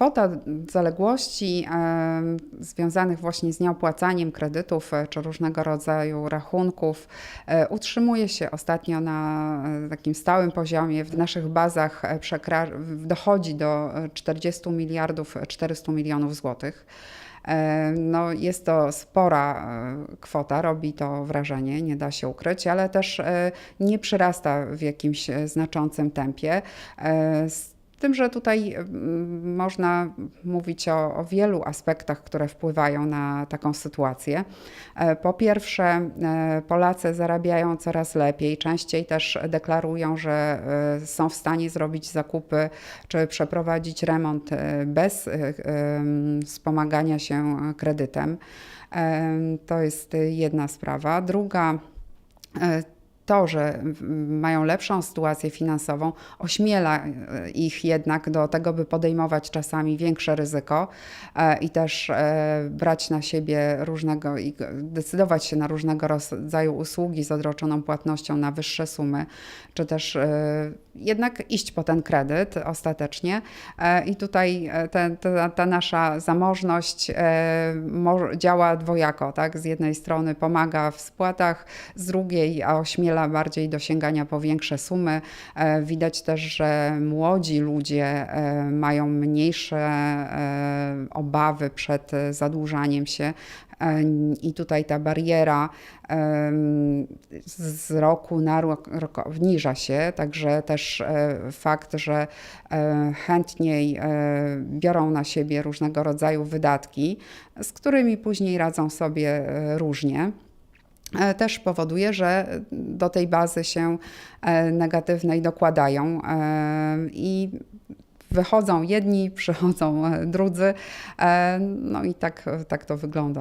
Kwota zaległości em, związanych właśnie z nieopłacaniem kredytów e, czy różnego rodzaju rachunków e, utrzymuje się ostatnio na e, takim stałym poziomie. W naszych bazach e, dochodzi do e, 40 miliardów e, 400 milionów złotych. E, No, jest to spora e, kwota, robi to wrażenie, nie da się ukryć, ale też e, nie przyrasta w jakimś e, znaczącym tempie. E, tym, że tutaj można mówić o, o wielu aspektach, które wpływają na taką sytuację. E, Po pierwsze, e, Polacy zarabiają coraz lepiej, częściej też deklarują, że e, są w stanie zrobić zakupy czy przeprowadzić remont bez wspomagania się kredytem. Em, To jest jedna sprawa. Druga, to, że mają lepszą sytuację finansową, ośmiela e, ich jednak do tego, by podejmować czasami większe ryzyko e, i też e, brać na siebie różnego i decydować się na różnego rodzaju usługi z odroczoną płatnością na wyższe sumy, czy też jednak iść po ten kredyt ostatecznie. I tutaj te, ta, ta nasza zamożność mo- działa dwojako, tak? Z jednej strony pomaga w spłatach, z drugiej a bardziej do sięgania po większe sumy. E, Widać też, że młodzi ludzie e, mają mniejsze e, obawy przed zadłużaniem się. I tutaj ta bariera z roku na rok, rok obniża się, także też fakt, że chętniej biorą na siebie różnego rodzaju wydatki, z którymi później radzą sobie różnie też powoduje, że do tej bazy się e, negatywnej dokładają e, i wychodzą jedni, przychodzą e, drudzy. e, No i tak, tak to wygląda.